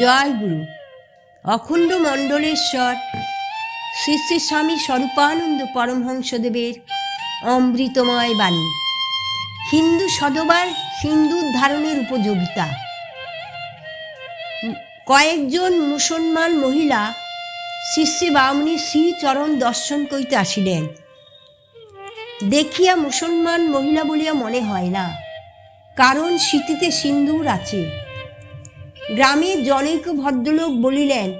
জয় গুরু। অখণ্ড মণ্ডলেশ্বর, শ্রী শ্রী স্বামী স্বরূপানন্দ পরমহংসদেবের অমৃতময় বাণী। হিন্দু সদবার সিন্দুর ধারণের উপযোগিতা। কয়েকজন মুসলমান মহিলা শ্রী শ্রী বামনী শ্রীচরণ দর্শন করিতে আসিলেন। দেখিয়া মুসলমান মহিলা বলিয়া মনে হয় না, কারণ স্মৃতিতে সিন্দুর আছে। গ্রামের জনৈক ভদ্রলোক বলিলেন,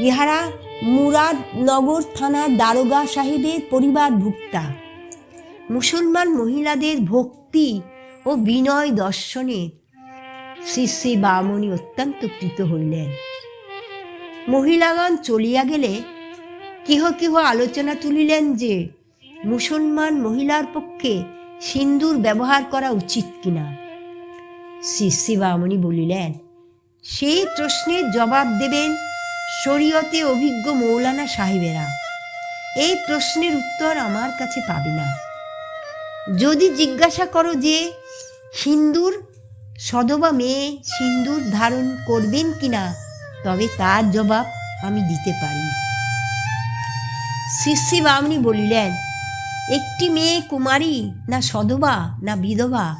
ইহারা মুরাদনগর থানার দারোগা সাহেবের পরিবার ভুক্তা মুসলমান মহিলাদের ভক্তি ও বিনয় দর্শনে শ্রী শ্রী বামনী অত্যন্ত প্রীত হইলেন। মহিলাগণ চলিয়া গেলে কেহ কেহ আলোচনা তুলিলেন যে, মুসলমান মহিলার পক্ষে সিন্দুর ব্যবহার করা উচিত কিনা। শ্রী শ্রী বামনী বলিলেন সেই প্রশ্নের জবাব দেবেন শরীয়তে অভিজ্ঞ মৌলানা সাহেবেরা। এই প্রশ্নের উত্তর আমার কাছে পাবে না। যদি জিজ্ঞাসা করো যে, সিন্দুর সদবা মেয়ে সিন্দুর ধারণ করবেন কি না তবে তার জবাব আমি দিতে পারি। শ্রী বামনী বলিলেন, একটি মেয়ে কুমারী না সধবা না বিধবা?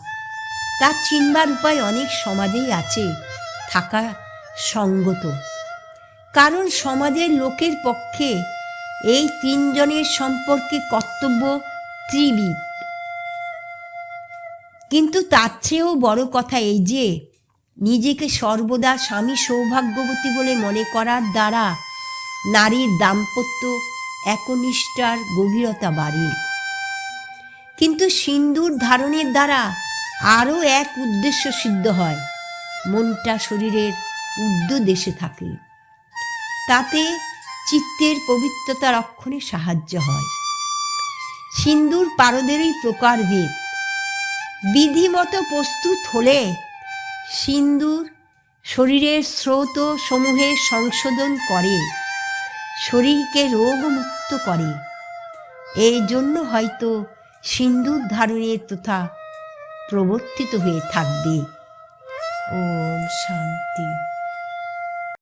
তা চিনবার উপায় অনেক সমাজেই আছে। থাকা সঙ্গত। কারণ সমাজের লোকের পক্ষে এই তিনজনের সম্পর্কে কর্তব্য ত্রিবিধ। কিন্তু তার চেয়েও বড় কথা এই যে, নিজেকে সর্বদা স্বামী সৌভাগ্যবতী বলে মনে করার দ্বারা নারীর দাম্পত্য একনিষ্ঠার গভীরতা বাড়ে। কিন্তু সিন্দুর ধারণের দ্বারা আরও এক উদ্দেশ্য সিদ্ধ হয়। মনটা শরীরের উদ্যদেশে থাকে। তাতে চিত্তের পবিত্রতা রক্ষণে সাহায্য হয়। সিন্দুর পারদেরই প্রকারভেদ বিধিমতো প্রস্তুত হলে সিন্দুর শরীরের স্রোত সমূহের সংশোধন করে, শরীরকে রোগমুক্ত করে। এই জন্য হয়তো সিন্দুর ধারণের প্রথা প্রবর্তিত হয়ে থাকবে। ओम शांति।